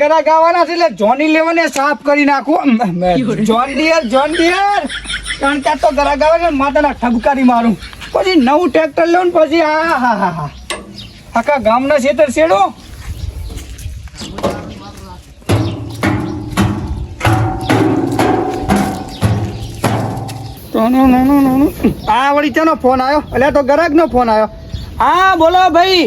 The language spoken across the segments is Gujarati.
ગરા ગાવાના છે એટલે જોની લેવને સાફ કરી નાખું. John Deere John Deere. કારણ કે તો ગરા ગાવે ને માતાના ઠબકારી મારું. પછી નવું ટ્રેક્ટર લઉં ને પછી આ હા હા હા આખા ગામના ખેતર શેડો. આ વળી ચાનો ફોન આવ્યો? એટલે તો ગરાગનો ફોન આવ્યો. હા બોલો ભાઈ.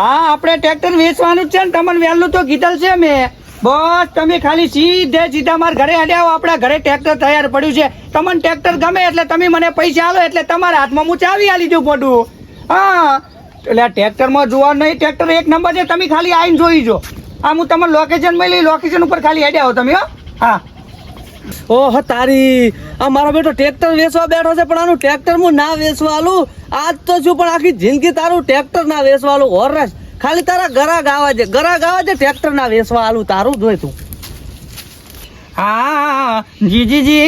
હા, આપણે ટ્રેક્ટર વેચવાનું છે ને, તમને વહેલું તો કીધેલ છે મેં. બસ, તમે ખાલી સીધે સીધા મારા ઘરે આવો, આપણા ઘરે ટ્રેક્ટર તૈયાર પડ્યું છે. તમને ટ્રેક્ટર ગમે એટલે તમે મને પૈસા આલો, એટલે તમારા હાથમાં હું ચાવી આલી દઉં પડું. હા, એટલે ટ્રેક્ટરમાં જોવા નહીં ટ્રેક્ટર એક નંબર છે, તમે ખાલી આવીને જોઈ જો. આ હું તમને લોકેશન મળી લોકેશન ઉપર ખાલી અડ્યા આવો તમે, હો. હા. ઓહ, તારી. આ મારો બેટો ટ્રેક્ટર વેચવા બેઠો છે, પણ આનું ટ્રેક્ટર હું ના વેચવાલું આજ તો છું, પણ આખી જિંદગી તારું ટ્રેક્ટર ના વેચવાલું હોરસ. ખાલી તારા ગરા ગાવા છે ગરા ગાવા છે ટ્રેક્ટર ના વેચવા આલું તારું જોઈ તું. હા જી જી જી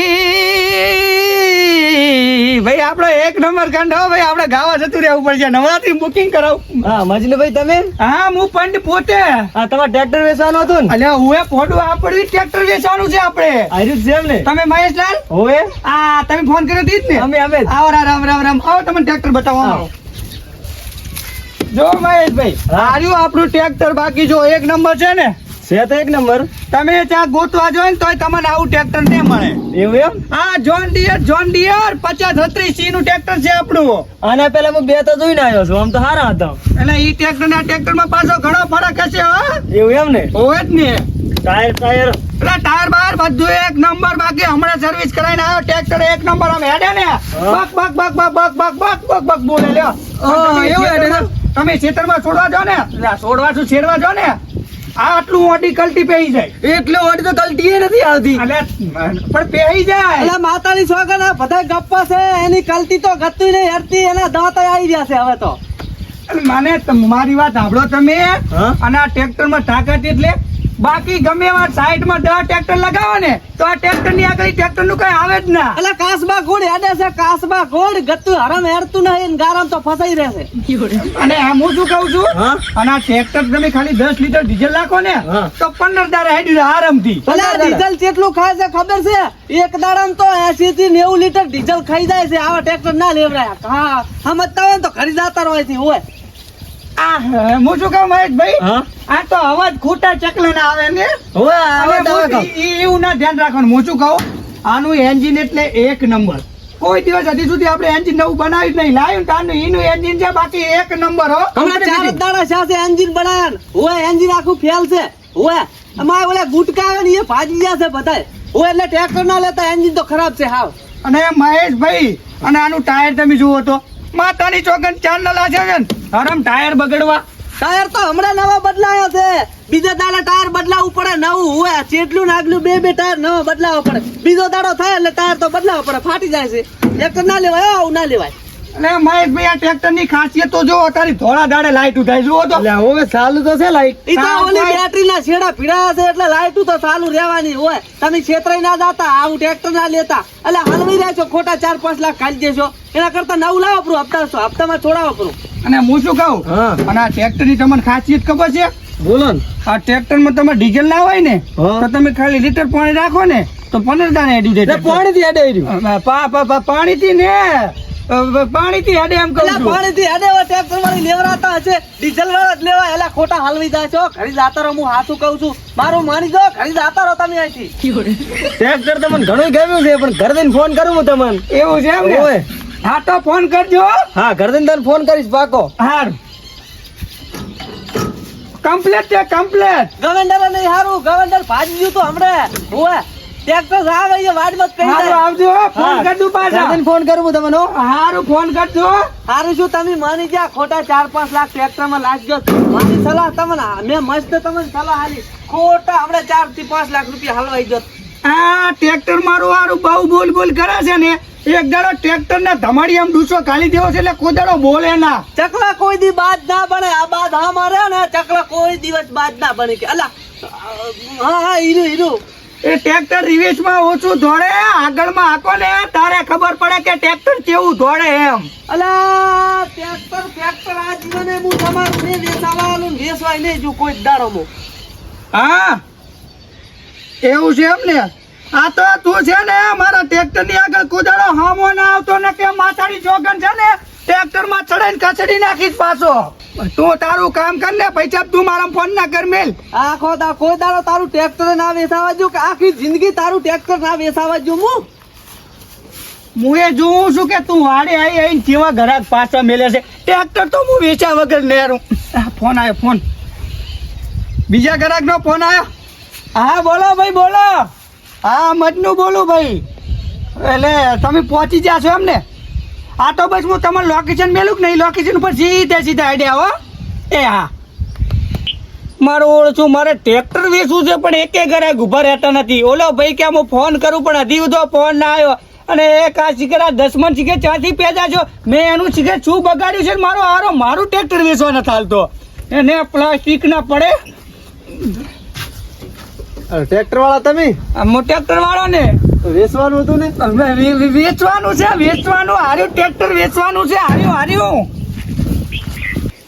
ભાઈ આપણો એક નંબર કાંડ હો ભાઈ આપણે ગાવા જતું રહેવું પડશે. નવરાત્રી બુકિંગ કરાવું. હા ભાઈ તમે? હા હું પંડ પોતે. હા તમારે ટ્રેક્ટર વેચવાનું હતું ને? અલ્યા હું એ ફોટો આપડી ટ્રેક્ટર વેચવાનું છે આપણે. આર્યું છે એમ ને તમે મહેશલાલ? હોવે. આ તમે ફોન કર્યો દીધ જ ને? અમે અમે આવો રામ રામ રામ આવો તમને ટ્રેક્ટર બતાવો આવો. જો મહેશભાઈ હાર્યું આપણું ટ્રેક્ટર બાકી જો એક નંબર છે ને? છે તો એક નંબર. તમે ત્યાં ગોતવા જો ને તોય તમને આવું ટ્રેક્ટર નહીં મળે. એવું એમ? હા જોન ડિયર જોન ડિયર પચાસ છત્રીસ સી નું ટ્રેક્ટર છે આપણું. આના પેલા હું બે તો જોઈને આવ્યો છું. આમ તો સારા હતા. એટલે ઈ ટ્રેક્ટર ના ટ્રેક્ટરમાં પાછો ઘણો ફરક હશે હા. એવું એમ ને? હોય જ ને. ટાયર ટાયર એટલે ટાયર બાર બધું એક નંબર બાકી. હમણાં સર્વિસ કરાવીને આવ્યો ટ્રેક્ટર એક નંબર. આમ હેડે ને. બક બક બક બક બક બક બક બક બક બોલે લ્યો. એવું હેડે? તમે ખેતરમાં છોડવા જો ને. છોડવા છું છેડવા જો ને? આટલું મોટી કલટી પેહી જાય. એટલે ઓડી તો કલટી નથી આવતી. પણ પેહી જાય. એટલે માતાની સોગન બધા ગપ્પા છે એની કલતી તો ગતું નહીં હરતી એના દાંત આવી ગયા છે હવે તો. મને મારી વાત સાંભળો તમે? અને આ ટ્રેક્ટરમાં તાકાત એટલે બાકી ગમે એવા સાઈડમાં દસ ટ્રેક્ટર લગાવો ને તો આ ટ્રેક્ટરની આગળ ટ્રેક્ટરનું કઈ આવે જ ના. એટલે કાસબા ગોળ હેડે છે કાસબા ગોળ ગતું હરમ હેરતું નહીં ને ગારમ તો ફસાઈ રહેશે અને હું શું કઉ છું? અને આ ટ્રેક્ટર તમે ખાલી દસ લીટર ડીઝલ નાખો ને તો પંદર દાડા હેડ્યું જાય આરામથી. એટલે આ ડીઝલ કેટલું ખાય છે ખબર છે? એક દાડા તો એસી થી નેવું લીટર ડીઝલ ખાઈ જાય છે આવા ટ્રેક્ટર ના લેવડાય હા સમજતા હોય ને તો ખરીદાતા હોયથી હોય. આ હું શું કહું મહેશભાઈ? આ તો અવાજ ખોટા ચકલા ના. આવે ને એવું ના ધ્યાન રાખવાનું. હું શું કહું? આનું એન્જિન એટલે એક નંબર કોઈ દિવસ હજી સુધી આપણે એન્જિન નવું બનાવ્યું જ નહીં. લાવ્યું તાનું એનું ઈનું એન્જિન છે બાકી એક નંબર હો. હમણાં ચાર દાડા સાથે એન્જિન બનાવ્યા. હોય એન્જિન આખું ફેલ છે. હોય અમારે ઓલા ગુટકા આવે ને એ ભાજી ગયા છે બધાય. હોય એટલે ટ્રેક્ટર ના લેતા એન્જિન તો ખરાબ છે હાવ. અને મહેશભાઈ અને આનું ટાયર તમે જુઓ તો. માતાની ચોગન ચાર નલા છે હરમ ટાયર બગડવા. ટાયર તો હમણાં નવા બદલાયા છે. બીજા દાડા ટાયર બદલાવવું પડે, નવું હોય. ચેટલું નાગલું બે બે ટાયર નવા બદલાવવા પડે. બીજો દાડો થાય એટલે ટાયર તો બદલાવવા પડે, ફાટી જાય છે. એક ના લેવાય આવું ના લેવાય. એટલે મહેશભાઈ આ ટ્રેક્ટરની ખાસિયત તો જો તારી ધોળા દાડે લાઈટ ઉઠાય જુઓ તો. હવે ચાલુ તો છે લાઈટ ઈ તો ઓલી બેટરી ના છેડા પીડા છે એટલે લાઈટ તો ચાલુ રહેવાની હોય. તમે છેતરાઈ ના જાતા આવું ટ્રેક્ટર ના લેતા. એટલે હલવી રહ્યા છો ખોટા ચાર પાંચ લાખ ખાલી દેશો. એના કરતા નવું લાવો પરું હપ્તા હપ્તામાં થોડા વાપરું અને હું શું કહું? હા. અને આ ટ્રેક્ટરની તમને ખાસિયત ખબર છે? બોલો ને. આ ટ્રેક્ટરમાં તમે ડીઝલ ના હોય ને. તો તમે ખાલી લીટર પાણી રાખો ને તો પંદર દાણે હેડ્યું છે પાણી થી હેડે પા- પા- પા- પાણીથી ને. પાણી થી હેડે એમ કહું છું. પાણી થી હેડે ટ્રેક્ટર વાળી લેવરાતા હશે. ડીઝલ વાળા જ લેવા એલા ખોટા હાલવી જાય છો ઘડી જાતા રહો હું હાથું કહું છું. મારું માની દો ઘડી જાતા રહો તમે અહીંથી. ટ્રેક્ટર તમને ઘણું ગમ્યું છે પણ ઘર દઈને ફોન કરું હું તમને. એવું છે એમ ને? હા તો ફોન કરજો હા. ઘર દઈને તને ફોન કરીશ પાકો. હાર. કમ્પ્લેટ છે કમ્પ્લેટ ગવર્નર નહીં હારું. ગવર્નર ભાજી ગયું તો હમણાં. ઓય. ટ્રેક્ટર આવે એ વાડ મત કરી હારું આવજો ફોન કરજો પાછા. ફોન કરું હું તમને હારું ફોન કરજો હારું શું તમે માની ગયા? ખોટા ચાર પાંચ લાખ ટ્રેક્ટર લાગજો. મારી સલાહ તમને મેં મસ્ત તમને સલાહ આલી ખોટા હમણાં ચારથી પાંચ લાખ રૂપિયા હલવાઈ ગયો. આ ટ્રેક્ટર મારું હારું બહુ બોલ બોલ કરે છે ને એક દાડો ટ્રેક્ટર ને ધમાડી આમ ડૂસો ખાલી દેવો છે એટલે કોઈ દાડો બોલે ના. ચકલા કોઈ દી બાદ ના બને આ બાદ હા મારે ને ચકલા કોઈ દિવસ બાદ ના બને કે. અલા હા હા હીરું હીરું. એ ટ્રેક્ટર રિવેશમાં ઓછું દોડે આગળમાં હાકો ને તારે ખબર પડે કે ટ્રેક્ટર કેવું દોડે એમ. અલા ટ્રેક્ટર ટ્રેક્ટર આ જીવને હું તમારું ને વેચાવાનું વેચવાય નહીં જો કોઈ જ હા? એવું છે એમ ને? આ તો તું છે ને મારા ટ્રેક્ટરની આગળ કુદાડો હામો ના આવતો ને કે માથાની જોગન છે ને? ટ્રેક્ટરમાં ચડાઈને કચડી નાખીશ પાછો. તું તારું કામ કર ને પૈસા તું મારા ફોન ના કર મેલ. આખો તા કોઈ દાડો તારું ટ્રેક્ટર ના વેસાવા જો કે આખી જિંદગી તારું ટ્રેક્ટર ના વેસાવા જો હું. હું એ જોઉં છું કે તું વાડે આવી આવીને કેવા ઘરાક પાછા મેલે છે. ટ્રેક્ટર તો હું વેચ્યા વગર નેરું. આ ફોન આવ્યો ફોન. બીજા ઘરાક નો ફોન આવ્યો હા બોલો ભાઈ બોલો. હા મજનું બોલું ભાઈ. એટલે તમે પહોંચી ગયા છો એમ ને હા તો બસ હું તમારું લોકેશન મેલું કે નહીં? લોકેશન ઉપર સીધે સીધા આઈડિયા હો એ હા. મારું ઓળખું મારે ટ્રેક્ટર વેચવું છે પણ એકે ઘરે ઊભા રહેતા નથી. ઓલો ભાઈ કે હું ફોન કરું પણ હજી બધો ફોન ના આવ્યો. અને એક આ શિખર આ દસમન શિખર ત્યાંથી પેદા છો. મેં એનું શિખર શું બગાડ્યું છે ને મારો હારો? મારું ટ્રેક્ટર વેચવા નથી હાલતો. એને પ્લાસ્ટિક ના પડે. ટ્રેક્ટર વાળા તમે? આમ ટ્રેક્ટર વાળો ને. વેચવાનું હતું ને? વે- વેચવાનું છે વેચવાનું. હાર્યું ટ્રેક્ટર વેચવાનું છે હાર્યું હાર્યું.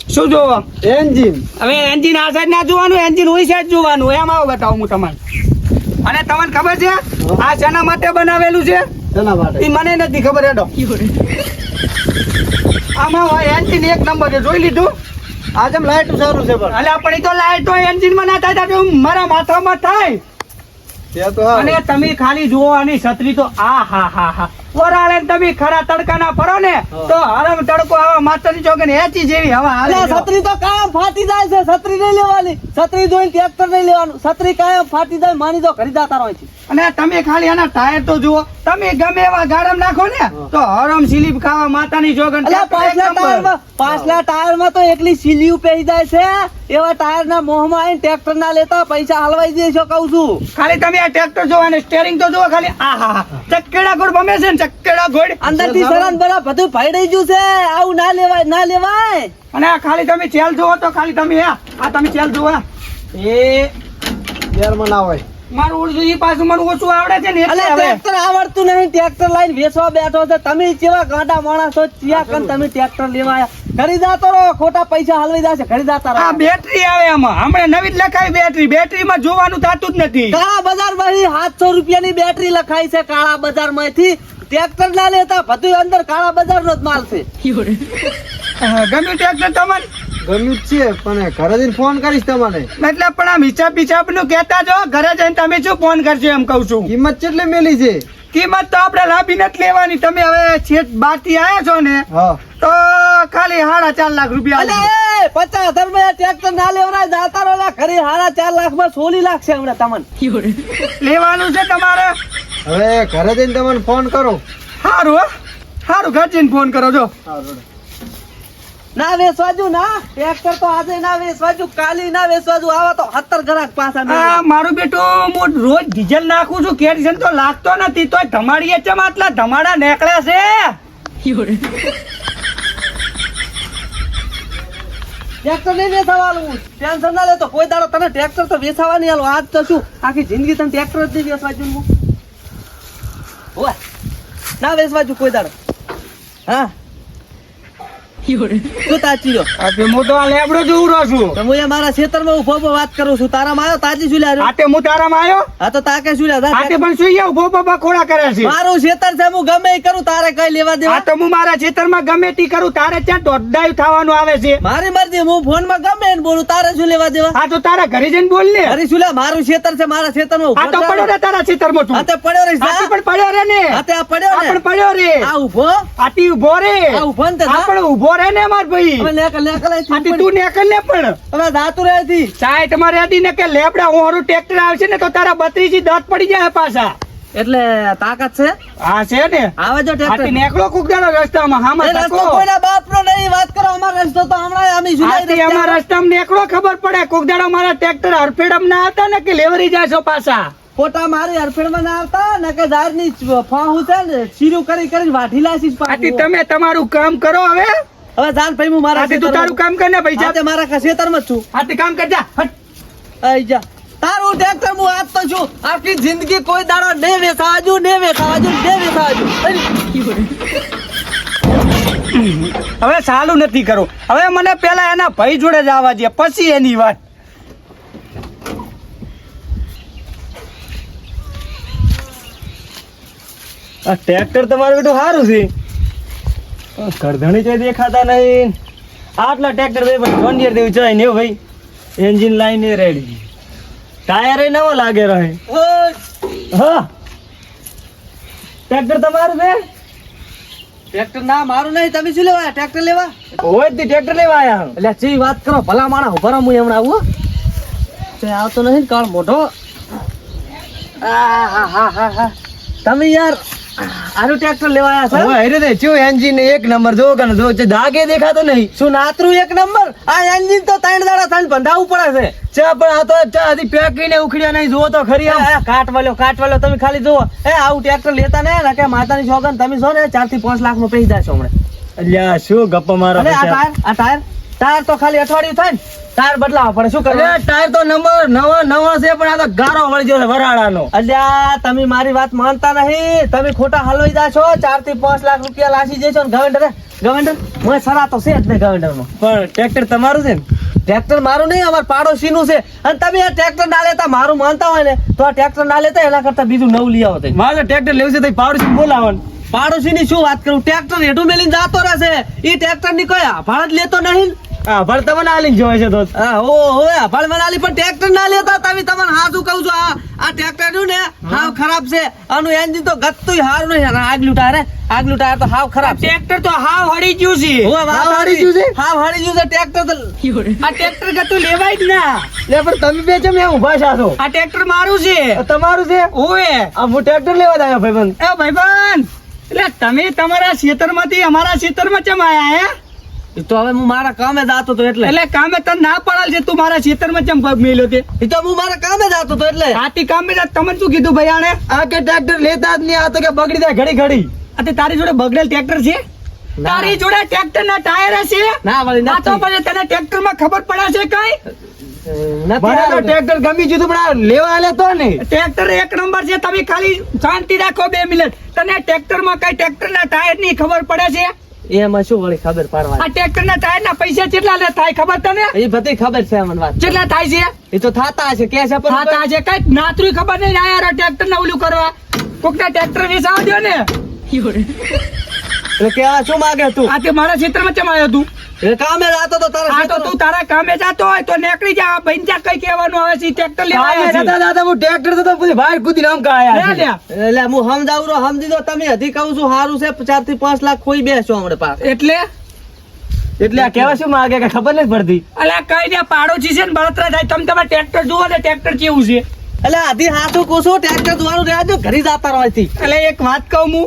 શું જોવો? એન્જિન. હવે એન્જિન આ સાઈડ ના જોવાનું એન્જિન ઓઈ સાઈડ જોવાનું. એમ આવો બતાવું હું તમને. અને તમને ખબર છે આ શેના માટે બનાવેલું છે? માટે? એ મને નથી ખબર હેડો. આમાં હોય એન્જિન એક નંબર છે જોઈ લીધું? આજે લાઈટ સારું છે પણ. અલ્યા આપણે તો લાઈટ હોય એન્જિનમાં ના થાય મારા માથામાં થાય. અને તમે ખાલી જુઓ આની છત્રી તો આ હા હા હા. વરાળે તમે ખરા તડકા ના ફરો ને તો હરમ તડકો આવા માથાની ચોકે ને એચી જેવી હવા હાલે છત્રી તો કાયમ ફાટી જાય છે છત્રી નહીં લેવાની. છત્રી જોઈને ટ્રેક્ટર નહીં લેવાનું. છત્રી કાયમ ફાટી જાય માની તો ખરીદાતા હોય છે અને તમે ખાલી એના ટાયર તો જુઓ. તમે ગમે એવા ગાડમ નાખો ને તો હરમ સિલીપ ખાવા માતાની જોગન અલ્યા, પાછલા ટાયરમાં પાછલા ટાયરમાં તો એકલી સિલીપ પહેરી જાય છે. એવા ટાયર ના મોહમાં આવીને ટ્રેક્ટર ના લેતા પૈસા હલવાઈ દેશો કહું છું. ખાલી તમે આ ટ્રેક્ટર જોવો અને સ્ટેરિંગ તો જુઓ ખાલી. આહા ચક્કેડા ગોળ બમે છે ને ચક્કેડા ગોળ. અંદરથી સરાન બરા બધું ફાડી ગયું છે. આવું ના લેવાય ના લેવાય. અને આ ખાલી તમે ચેલ જુઓ તો ખાલી તમે આ આ તમે ચેલ જુઓ એ ગેરમાં ના હોય. મારું ઉડતું ઈ પાછું મને ઓછું આવડે છે ને એટલે ટ્રેક્ટર આવડતું નહીં ટ્રેક્ટર લઈને વેચવા બેઠો છે. તમે કેવા ગાંડા માણસો ચિયા કન તમે ટ્રેક્ટર લેવા આયા? ઘરી જાતો રહો ખોટા પૈસા હલવાઈ જશે ઘરી જાતા રહો. બેટરી આવે આમાં. હમણાં નવી જ લખાઈ બેટરી બેટરીમાં જોવાનું થતું જ નથી. કાળા બજારમાંથી સાતસો રૂપિયાની બેટરી લખાઈ છે કાળા બજારમાંથી ટ્રેક્ટર ના લેતા બધું અંદર કાળા બજાર નો જ માલ છે. ગમ્યું ટ્રેક્ટર તમને ગમ્યું જ છે પણ ઘરે જઈને ફોન કરીશ તમને. એટલે પણ આમ હિસાબ હિસાબનું કેતા જો ઘરે જઈને તમે શું ફોન કરશો એમ કઉ છું. કિંમત કેટલી મેલી છે? કિંમત તો આપણે લાભી નથી લેવાની તમે હવે છેક બારથી આયા છો ને હા. તો ખાલી સાડા ચાર લાખ રૂપિયા પચાસ હજારમાં ટ્રેક્ટર ના લેવાના દાતા રોલા ખરી સાડા ચાર લાખમાં સોલી લાખ છે હમણાં તમને. લેવાનું છે તમારે? હવે ઘરે જઈને તમને ફોન કરો. સારું હો સારું ઘર જઈને ફોન કરો જો. ના વેસવાજુ ના. ટ્રેક્ટર તો આજે ના વેસવાજુ કાલી ના વેસવાજુ. આવા તો હતર ગ્રાહક પાછા ના. મારું બેટું હું રોજ ડીઝલ નાખું છું. કેરીસન તો લાગતો નથી. તોય ધમાડીએ ચમ આટલા ધમાડા નીકળ્યા છે? ટ્રેક્ટર નહીં વેસાવાનું ટેન્શન ના લેતો કોઈ દાડો તને ટ્રેક્ટર તો વેસાવા નહીં આલો આજ તો શું? આખી જિંદગી તને ટ્રેક્ટર જ નહીં વેસવાજુ હું ના વેસવાજુ કોઈ દાડો. હા. તાચી રહ્યો હું તો આ લેબડો જોઉં રહ્યો છું. તો હું મારા ખેતરમાં ઊભો ઊભો વાત કરું છું. તારા માં આવ્યો તાજી શું લ્યા આતે હું તારામાં આવ્યો હા તો તાકે શું લ્યા આતે જા. પણ સુઈ ઊભો ઊભો બખોડા કરે છે? મારું ખેતર છે હું ગમે કરું તારે કઈ લેવા દેવા? તો હું મારા ખેતરમાં ગમે તે કરું તારે ત્યાં દોડાયું થવાનું આવે છે. મારી મરજી હું ફોનમાં ગમે એને બોલું તારે શું લેવા દેવા? આ તો તારા ઘરે જઈને બોલ ને. અરે શું લ્યા મારું ખેતર છે મારા ખેતરમાં આ તો પડ્યો રે તારા ખેતરમાં તું. પડ્યો રે આ પણ પડ્યો રે ને. તે આ પડ્યો પણ પડ્યો રે. આ ઊભો આટી ઊભો રે. આ ઊભો ને આ પણ ઊભો રે ને માર ભાઈ. હવે લેકર લેકર અહીંથી આટી તું નેકર ને પણ. હવે જાતું રહે થી સાઈડમાં રહેતી ને કે લેબડા ઓરું ટ્રેક્ટર આવશે ને તો તારા બત્રીસી દાંત પડી જાય પાછા. એટલે તાકાત છે? હા છે ને. આવે જો ટ્રેક્ટર નેકળો કુક રસ્તામાં એ હામાં તકો કોઈના બાપનો નહીં વાત કરો અમારો રસ્તો તો હમણાં અમે જુલાઈ આટી અમારા રસ્તામાં નેકળો ખબર પડે. કોક મારા ટ્રેક્ટર હરફેડમ ના હતા ને કે લેવરી છો પાછા? ખોટા મારી હરફેડમાં ના આવતા ને કે ઝાડની ફાહું છે ને શીરું કરી કરીને વાઢી આટી તમે તમારું કામ કરો હવે. હવે ચાલ ભાઈ હું મારા તું તારું કામ કર ને પૈસા તે મારા ખેતરમાં છું. હા તે કામ કર જા હટ આઈ જા. તારું ટ્રેક્ટર હું આજ તો છું. આખી જિંદગી કોઈ દાડો ને વેસાવાજુ ને વેસાવાજુ ને વેસાવાજુ હવે સાલું નથી કરો. હવે મને પેલા એના ભાઈ જોડે જ આવવા દે પછી એની વાત. આ ટ્રેક્ટર તમારું બેટું સારું છે. કરધણી કઈ દેખાતા નહીં. આટલા ટ્રેક્ટર દે પણ જોન્ડિયર દેવું ચાય ને ભાઈ. એન્જિન લાઈને રેડી ટાયર એ નવો લાગે રહે. હા. ટ્રેક્ટર તમારું છે? ટ્રેક્ટર ના મારું નહીં. તમે શું લેવા? ટ્રેક્ટર લેવા? હોય જ ટ્રેક્ટર લેવા આયા એટલે ચી વાત કરો? ભલા માણા ઊભા રહો, હું હમણાં આવું. તે આવતો નથી કાળ મોટો આ, હા હા હા હા તમે યાર આનું ટ્રેક્ટર લેવાયા છે હવે હેરે ચેવું એન્જિન એક નંબર જો કને જો છે દાગે દેખાતો નહીં. શું નાતરું એક નંબર? આ એન્જિન તો ત્રણ દાડા થઈને બંધાવું પડે છે. ચા પણ આ તો ચા હજી પેકીને ઉખડ્યા નહીં જુઓ તો ખરી આમ. કાટ વાલ્યો કાટ વાળો તમે ખાલી જુઓ. એ આવું ટ્રેક્ટર લેતા ને ને કે માતાની સોગન તમે છો ને ચારથી પાંચ લાખ નો પૈસા છો હમણાં. અલ્યા શું ગપ્પા મારો આ ટાયર આ ટાયર ટાયર તો ખાલી અઠવાડિયું થાય ને. ટાયર બદલાવા પડે. શું કરે ટાયર તો નંબર નવા નવા છે પણ આ તો ગારો વળી ગયો છે વરાળાનો. અલ્યા તમે મારી વાત માનતા નહીં. તમે ખોટા હલવાઈ જા છો. ચારથી પાંચ લાખ રૂપિયા લાસી જઈશો ને ગવેન્ડર ગવેન્ડર મને સરા તો છે જ નહીં ગવેન્ડરમાં પણ ટ્રેક્ટર તમારું છે ને? ટ્રેક્ટર મારું નહીં અમાર પાડોશીનું છે. અને તમે આ ટ્રેક્ટર ના લેતા મારું માનતા હોય ને તો આ ટ્રેક્ટર ના લેતા એના કરતા બીજું નવું લઈ આવો મારે ટ્રેક્ટર લેવું છે તો પાવડું બોલાવવાનું. પાડોશીની શું વાત કરું? ટ્રેક્ટર હેઠું મેલીને જતો રહેશે. એ ટ્રેક્ટરની કયા જ લેતો નહીં હા ભર તમને આલીને જોવે છે તો હા ઓ હો આભાર આલી પણ ટ્રેક્ટર ના લેતા તમે તમને હાચું કહું છું આ આ ટ્રેક્ટરનું ને હાવ ખરાબ છે. આનું એન્જિન તો ગતું હારું નહીં. આગલું ટાયર આગલું ટાયર તો હાવ ખરાબ ટ્રેક્ટર તો હાવ હળી ગયું છે. હાવ હળી. ગયું છે? હાવ હળી ગયું છે. ટ્રેક્ટર તો આ ટ્રેક્ટર ગતું લેવાય જ ના. લે પણ તમે બે ચમ અહીંયા ઊભા છો? આ? ટ્રેક્ટર મારું છે. તમારું છે? ઓએ આ હું ટ્રેક્ટર લેવા આવ્યો ભાઈબંધ. એ ભાઈબંધ. એટલે તમે તમારા ખેતરમાંથી અમારા ખેતરમાં ચમ આયા હે? તો હવે હું મારા કામે જાતો તો એટલે. એટલે કામે તને ના પડાલ છે તું મારા ખેતરમાં ચમ પગ મેલ્યો તે એ તો હું મારા કામે જાતો તો એટલે. આથી કામે જા તમને શું કીધું ભાઈ આને આ કે ટ્રેક્ટર લેતા જ નહીં આ તો કે બગડી જાય ઘડી ઘડી. આ તારી જોડે બગડેલ ટ્રેક્ટર છે. તારી જોડે ટ્રેક્ટર ના ટાયર છે ના વળી ના તો પણ પછી તને ટ્રેક્ટરમાં ખબર પડે છે કઈ. ટ્રેક્ટર ગમી ગયું પણ આ લેવા આલે તો ને. ટ્રેક્ટર એક નંબર છે તમે ખાલી શાંતિ રાખો બે મિનિટ. તને ટ્રેક્ટરમાં કઈ ટ્રેક્ટર ના ટાયરની ખબર પડે છે? એમાં શું વળી ખબર આ પાડવાની? ટ્રેક્ટર ના ટાયર ના પૈસા કેટલા લે થાય ખબર તને? એ બધી ખબર છે મને વાત. કેટલા થાય છે? એ તો થાતા હશે કે છે પણ થાતા છે કઈ નાતરી ખબર નહીં આયા ટ્રેક્ટર ને ઓલું કરવા. કોક ના ટ્રેક્ટર વેચાવા દો ને. એટલે કેવા શું માંગે તું? આ તે મારા ક્ષેત્રમાં ચમ આવ્યો તું. કામે જાતો તો તારા આ તો તું તારા કામે જાતો હોય તો નીકળી જા. ભાઈ જા કઈ કહેવાનું આવે છે. ટ્રેક્ટર લેવા કામે છે. દાદા દાદા હું ટ્રેક્ટર તો પછી ભાઈ કુદી નામ કા આયા કાયા લે. એટલે હું સમજાવું રો સમજી દો તમે હજી કહું છું સારું છે ચારથી પાંચ લાખ કોઈ બેસો હમણાં પાસ એટલે? એટલે આ કેવા શું માંગે કે ખબર નથી પડતી? અલ્યા કઈ ને પાડોશી છે ને બળતરા થાય. તમે તમારે ટ્રેક્ટર જુઓ ને ટ્રેક્ટર કેવું છે. એટલે આધી હાથું કોસો ટ્રેક્ટર જોવાનું રહેજો ઘરે જતા રહો. એટલે એક વાત કહું હું.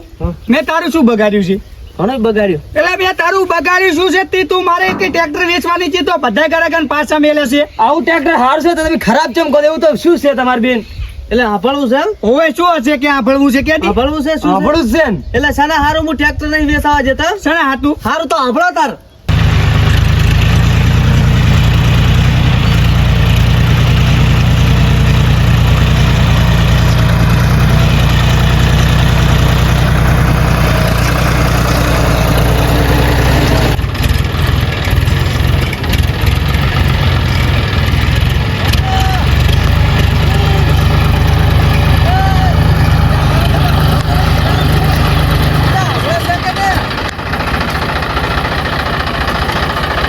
મેં તારું શું બગાડ્યું છે? ઘણું બગાડ્યું. એટલે બે તારું બગાડ્યું શું છે? તે તું મારે કે ટ્રેક્ટર વેચવાની છે તો બધા ગરાગન પાછા મેલે છે. આવું ટ્રેક્ટર હાર છે તો તમે ખરાબ ચમ કહો એવું તો શું છે તમારી બેન? એટલે આફળવું છે એમ? હવે શું હશે કે આફળવું છે કે આફળવું છે શું આફળવું છે એટલે સાના હારું હું ટ્રેક્ટર નહીં વેચાવા જતા? સાના હાતું હારું તો આફળો તાર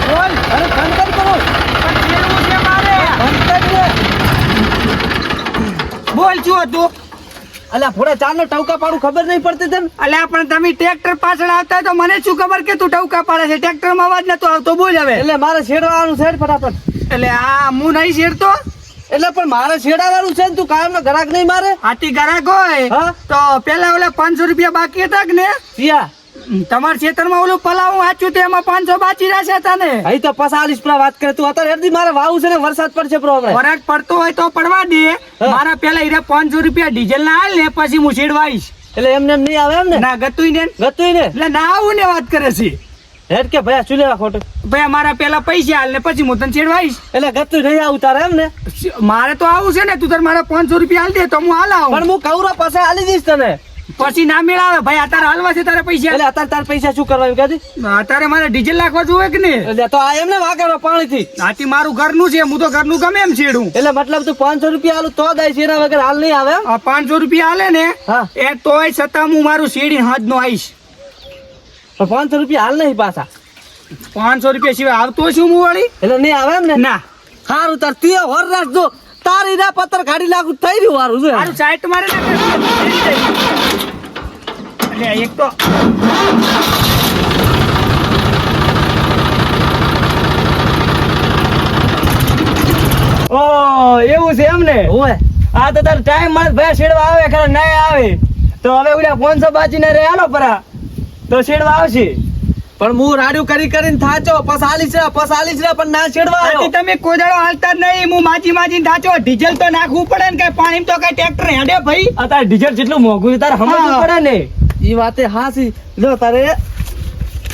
બોલ અરે કંકર કરો પણ કેવું છે મારે કંકર ને બોલ શું હતું ફોડા ચાર નો ટવકા પાડું ખબર નહીં પડતી તને અલ્યા પણ તમે ટ્રેક્ટર પાછળ આવતા તો મને શું ખબર કે તું ટવકા પાડે છે? ટ્રેક્ટરમાં અવાજ નતો આવતો બોલ હવે. એટલે મારે છેડવાનું છે ફટાફટ. એટલે આ હું નહીં છેડતો એટલે પણ મારે છેડાવાનું છે ને તું કાયમ નો ગ્રાહક નહીં મારે? આટી ગ્રાહક હોય તો પેલા ઓલા પાંચસો રૂપિયા બાકી હતા કે ને? સિયા તમારા ખેતરમાં ઓલું પલાવું વાંચ્યું તે એમાં પાંચસો બાકી રહેશે તને. અહીં તો પસાલીસ પેલા વાત કરે. તું અત્યારે હેરથી મારે વાવું છે ને વરસાદ પડશે પ્રો હમણાં. વરાટ પડતો હોય તો પડવા દે. મારા પેલા હીરા પાંચસો રૂપિયા ડીઝલ ના હાલ ને પછી હું છેડવાઈશ એટલે એમને એમ નહીં આવે એમ ને ના ગતુઈ ને. ગતુઈ ને? એટલે ના આવું ને વાત કરે છે. હેડ કે ભયા શું લેવા ખોટું? ભાઈ મારા પેલા પૈસા હાલ ને પછી હું તને છેડવાઈશ એટલે ગતું નહીં આવું તારે એમ ને મારે તો આવું છે ને તું તારે મારા પાંચસો રૂપિયા હાલ દે તો હું હાલ આવું. પણ હું કૌરો પાસે હાલી દઈશ તને. પછી ના મેળાવે. ભાઈ અત્યારે હાલવા છે તારે પૈસા? એટલે અત્યારે તાર પૈસા શું કરવા કે અત્યારે મારે ડીઝલ નાખવા જોવે કે ને એટલે તો આ એમને પાણી પાણીથી. આથી મારું ઘરનું છે હું તો ઘરનું ગમે એમ છેડું. એટલે મતલબ તું પાંચસો રૂપિયા આલું તો છે એના વગર હાલ નહીં આવે આ પાંચસો રૂપિયા હાલે ને એ તોય છતાં હું મારું શેડી હાથ નો આવીશ પાંચસો રૂપિયા હાલ નહીં પાછા? પાંચસો રૂપિયા સિવાય આવતો છું હું વળી એટલે નહીં આવે એમ ને. ના સારું તાર તું હોર રાખજો. તારી ના પત્તર કાઢી નાખું થઈ રહ્યું મારું સાઈડ મારે એટલે એક તો. ઓ એવું છે એમ ને ઓય. આ તો તાર ટાઈમમાં ભાઈ શેડવા આવે ખરા ના આવે. તો હવે ઓલા બાજી ને રે હાલો પરા. તો શેડવા આવશે. પણ હું રાડ્યું કરી કરીને થાચો પસ આલીશ રે પસ આલીશ રે પણ ના છેડવા. તમે કોઈ હાલતા નહીં હું માજી માજી થાચો. ડીઝલ તો નાખવું પડે ને કઈ પાણી તો કઈ ટ્રેક્ટર હેડે ભાઈ. અત્યારે ડીઝલ જેટલું મોંઘું છે તારે સમજવું. પડે ને. ઈ વાતે હાસી. જો તારે.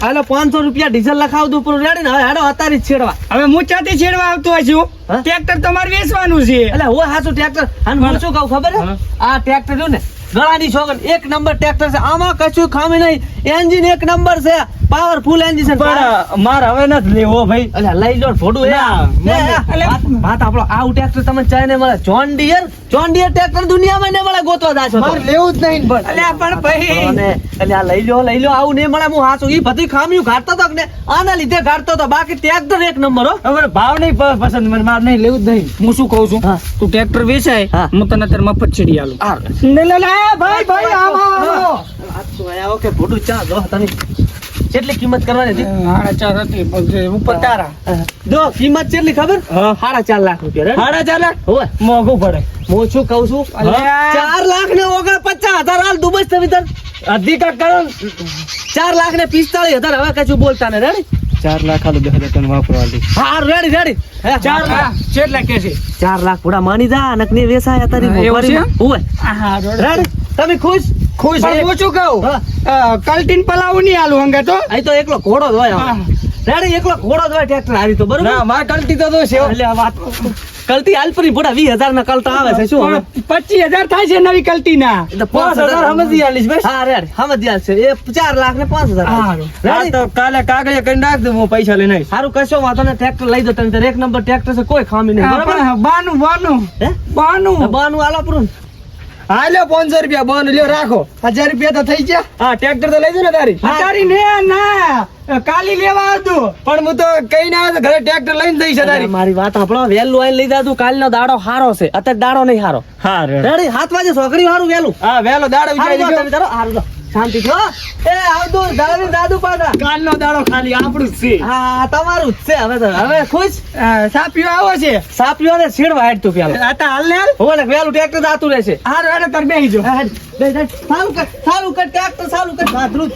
હાલો પાંચસો રૂપિયા ડીઝલ લખાવ દઉં પૂરું રેડી ને હવે હેડો અત્યારે જ છેડવા. હવે હું ચાથી છેડવા આવતો છું? ટ્રેક્ટર તમારે વેચવાનું છે. એટલે હું હાસું ટ્રેક્ટર? અને હું શું કહું ખબર? આ ટ્રેક્ટર જો ને ગળાની છોકર. એક નંબર ટ્રેક્ટર છે. આમાં કશું ખામી નહીં. એન્જિન એક નંબર છે. પાવરફુલ એન્જિન પણ મારે હવે નથી લેવો ભાઈ. અલે લઈ લો ને એ ના, વાત- આપણો આવું ટ્રેક્ટર તમને ચાઈને મળે. John Deere John Deere tractor દુનિયામાં ને મળે ગોતવા જાશો તો. લેવું જ નહીં પણ અલે પણ ભાઈ. અલે આ લઈ લો લઈ લો આવું નહીં મળે હું હાસું ઈ બધી ખામીઓ ઘાટતો તો ને આના લીધે ઘાટતો તો. બાકી ટ્રેક્ટર એક નંબર હો. હવે ભાવ નહીં પસંદ. મને મારે નહીં લેવું જ નહીં. હું શું કહું છું? તું ટ્રેક્ટર વેચાય હા. તને અત્યારે મફત ચડી આલું. આ લે લે ભાઈ ભાઈ આવો આવો તો આયા ઓકે ભોડું ચા જો તને કેટલી કિંમત કરવાની હતી? સાડા ચાર હતી ઉપર તારા. જો કિંમત કેટલી ખબર? સાડા ચાર લાખ રૂપિયા સાડા ચાર લાખ? હોય મોંઘું પડે. હું શું કઉ છું? ચાર લાખ ને ઓગણ પચાસ હજાર હાલ દુબઈ તમે તાર અધિક કરો. ચાર લાખ ને પિસ્તાળીસ હજાર હવે કશું બોલતા ને રેડી? ચાર લાખ આલુ બે હજાર તને વાપરવા દે. હા રેડી રેડી. ચાર લાખ. કેટલા કે છે? ચાર લાખ પૂરા માની જા નકની વેસાય તારી હા, એવું છે? હોવે. હા રેડી? તમે ખુશ? ખુશ પણ હું શું કહું. કલ્ટીન પલાવું નહીં આલું હંગે તો? અહીં તો એકલો ઘોડો જ હોય રેડી એકલો ઘોડો જ હોય ટ્રેક્ટર હારી તો બરોબર? ના મારે કલતી તો છે એટલે વાત કલતી આલપરી ભોડા વીસ હજાર ના કલતા આવે છે શું પચીસ હજાર થાય છે નવી કલ્ટી ના પાંચ હજાર સમજી આલીશ ભાઈ. હા રેડ સમજી આલશે. એ ચાર લાખ ને પાંચ હજાર તો કાલે કાગળે કરી નાખ દઉં હું પૈસા લઈને આવીશ. સારું કશો વાંધો ને ટ્રેક્ટર લઈ દો તમે એક નંબર ટ્રેક્ટર છે કોઈ ખામી નહીં. બરાબર? બાનું બાનું. હે? બાનું. બાનું આલો પૂરું હા લ્યો પાંચસો રૂપિયા બોન લ્યો રાખો. હજાર રૂપિયા તો થઈ ગયા. હા ટ્રેક્ટર તો લઈ ને તારી. તારી ને ના. કાલી લેવા આવતું. પણ હું તો કઈ ના આવે ઘરે ટ્રેક્ટર લઈને જઈશ તારી. મારી વાત આપણો વહેલું આઈ લઈ દાદુ કાલનો દાડો હારો છે. અત્યારે દાડો નહીં હારો. હા રેડી? હાથ વાગે છોકરી હારું વહેલું. હા વેલો દાડો વિચારી હારું શાંતિ છો એ આવતો દાદુ દાદુ પાડા. કાલનો દાડો ખાલી આપણું જ છે. હા હા, તમારું જ છે. હવે તો હવે ખુશ? સાપિયો આવો છે. સાપિયો ને શેડવા હેડ તું પેલો. આતા હાલ ને હાલ. પેલું ને વહેલું ટ્રેક્ટર દાતું રહેશે. હારું હેડો તાર બેસી જો હા. સારું કર સારું કર ટ્રેક્ટર સારું કર. ભાદરું